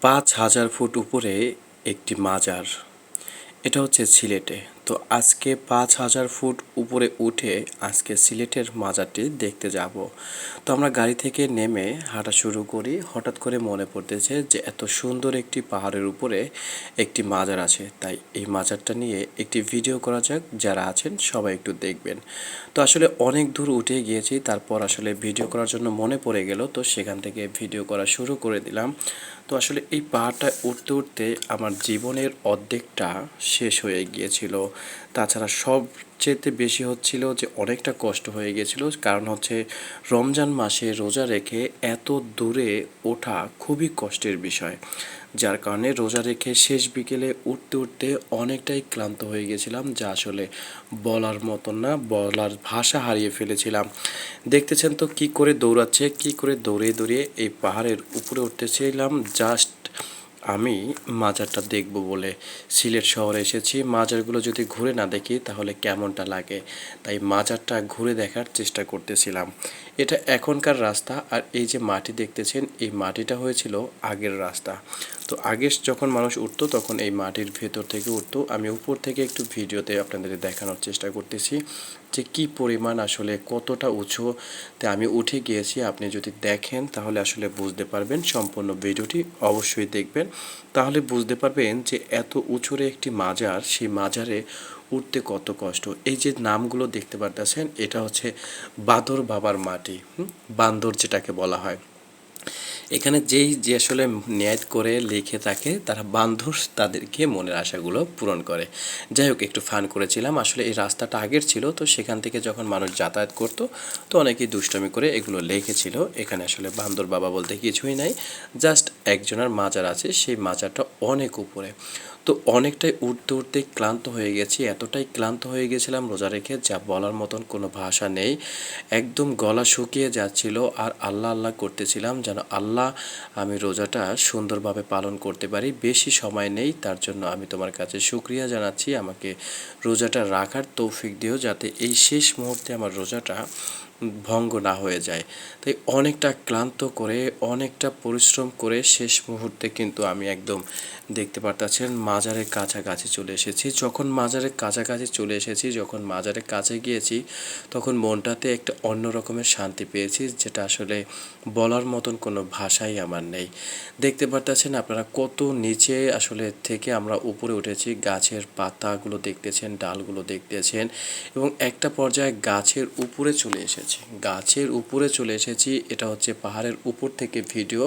পাঁচ হাজার ফুট উপরে একটি মাজার। এটা হচ্ছে সিলেটে। তো আজকে পাঁচ হাজার ফুট উপরে উঠে আজকে সিলেটের মাজারটি দেখতে যাব। তো আমরা গাড়ি থেকে নেমে হাঁটা শুরু করি। হঠাৎ করে মনে পড়তেছে যে এত সুন্দর একটি পাহাড়ের উপরে একটি মাজার আছে। তাই এই মাজারটা নিয়ে একটি ভিডিও করা যাক। যারা আছেন সবাই একটু দেখবেন। তো আসলে অনেক দূর উঠে গিয়েছি। তারপর আসলে ভিডিও করার জন্য মনে পড়ে গেল। তো সেখান থেকে ভিডিও করা শুরু করে দিলাম। তো আসলে এই পাহাড়টা উঠতে উঠতে আমার জীবনের অর্ধেকটা শেষ হয়ে গিয়েছিল। তাছাড়া সবচেয়ে বেশি হচ্ছিল যে অনেকটা কষ্ট হয়ে গিয়েছিল কারণ হচ্ছে রমজান মাসে রোজা রেখে এত দূরে ওঠা খুবই কষ্টের বিষয়। যার কারণে রোজা রেখে শেষ বিকেলে উঠতে উঠতে অনেকটাই ক্লান্ত হয়ে গেছিলাম, যা আসলে বলার মতন না, বলার ভাষা হারিয়ে ফেলেছিলাম। দেখতেছেন তো কি করে দৌড়াচ্ছে, কি করে দৌড়িয়ে দৌড়িয়ে এই পাহাড়ের উপরে উঠতেছিলাম জাস্ট আমি মাজারটা দেখব বলে সিলেট শহরে এসেছি। মাজারগুলো যদি ঘুরে না দেখি, তাহলে কেমনটা লাগে? তাই মাজারটা ঘুরে দেখার চেষ্টা করতেছিলাম। এটা এখনকার রাস্তা, আর এই যে মাটি দেখতেছেন, এই মাটিটা হয়েছিল আগের রাস্তা। তো আগে যখন মানুষ উঠতো, তখন এই মাটির ভেতর থেকে উঠতো। আমি উপর থেকে একটু ভিডিওতে আপনাদের দেখানোর চেষ্টা করতেছি যে কি পরিমাণ আসলে কতটা উঁচুতে আমি উঠে গিয়েছি। আপনি যদি দেখেন, তাহলে আসলে বুঝতে পারবেন সম্পূর্ণ ভিডিওটি অবশ্যই দেখবেন। তাহলে বুঝতে পারবেন যে এত উঁচুরে একটি মাজার, সেই মাজারে উঠতে কত কষ্ট। এই যে নামগুলো দেখতে পারতেছেন, এটা হচ্ছে বাদর বাবার মাটি? বান্দর যেটাকে বলা হয়। এখানে যেই, যে আসলে ন্যায় করে লিখে থাকে, তারা বান্ধব তাদেরকে মনের আশাগুলো পূরণ করে। যাই হোক, একটু ফান করেছিলাম। আসলে এই রাস্তাটা আগের ছিল, তো সেখান থেকে যখন মানুষ যাতায়াত করতো, তো অনেকেই দুষ্টমি করে এগুলো লেখেছিল। এখানে আসলে বান্দর বাবা বলতে কিছুই নাই। জাস্ট একজনের মাজার আছে, সেই মাজারটা অনেক উপরে। তো অনেকটাই উঠতে উঠতে ক্লান্ত হয়ে গেছি, এতটাই ক্লান্ত হয়ে গেছিলাম রোজা রেখে যা বলার মতন কোনো ভাষা নেই। একদম গলা শুকিয়ে যাচ্ছিল আর আল্লাহ আল্লাহ করতেছিলাম যেন আল্লাহ আমি রোজাটা সুন্দরভাবে পালন করতে পারি, বেশি সময় নেই, তার জন্য আমি তোমার কাছে শুক্রিয়া জানাচ্ছি। আমাকে রোজাটা রাখার তৌফিক দিও যাতে এই শেষ মুহূর্তে আমার রোজাটা ভঙ্গ না হয়ে যায়। তাই অনেকটা ক্লান্ত করে, অনেকটা পরিশ্রম করে শেষ মুহূর্তে কিন্তু আমি একদম দেখতে পারতেছেন মাজারের কাছাকাছি চলে এসেছি। যখন মাজারের কাছাকাছি চলে এসেছি, যখন মাজারের কাছে গিয়েছি, তখন মনটাতে একটা অন্য রকমের শান্তি পেয়েছি, যেটা আসলে বলার মতন কোনো ভাষাই আমার নেই। দেখতে পারতেছেন আপনারা কত নিচে আসলে থেকে আমরা উপরে উঠেছি, গাছের পাতাগুলো দেখতেছেন, ডালগুলো দেখতেছেন এবং একটা পর্যায়ে গাছের উপরে চলে এসেছি। গাছের উপরে চলে এসেছি। এটা হচ্ছে পাহাড়ের উপর থেকে ভিডিও।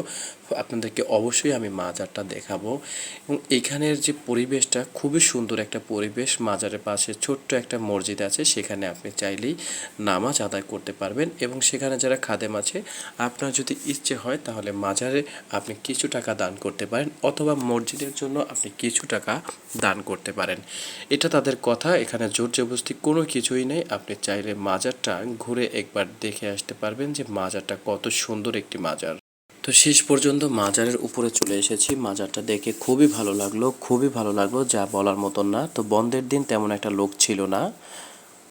আপনাদেরকে অবশ্যই আমি মাজারটা দেখাবো। এবং এখানের যে পরিবেশটা খুবই সুন্দর একটা পরিবেশ। মাজারের পাশে ছোট্ট একটা মসজিদ আছে, সেখানে আপনি চাইলেই নামাজ আদায় করতে পারবেন। এবং সেখানে যারা খাদেম আছে, আপনার যদি ইচ্ছে হয়, তাহলে মাজারে আপনি কিছু টাকা দান করতে পারেন, অথবা মসজিদের জন্য আপনি কিছু টাকা দান করতে পারেন। এটা তাদের কথা, এখানে জোর জবরদস্তি কোনো কিছুই নেই। আপনি চাইলে মাজারটা ঘুরে একবার দেখে আসতে পারবেন যে মাজারটা কত সুন্দর একটি মাজার। তো শেষ পর্যন্ত মাজারের উপরে চলে এসেছি। মাজারটা দেখে খুবই ভালো লাগল, খুবই ভালো লাগল যা বলার মতন না। তো বন্ধের দিন তেমন একটা লোক ছিল না।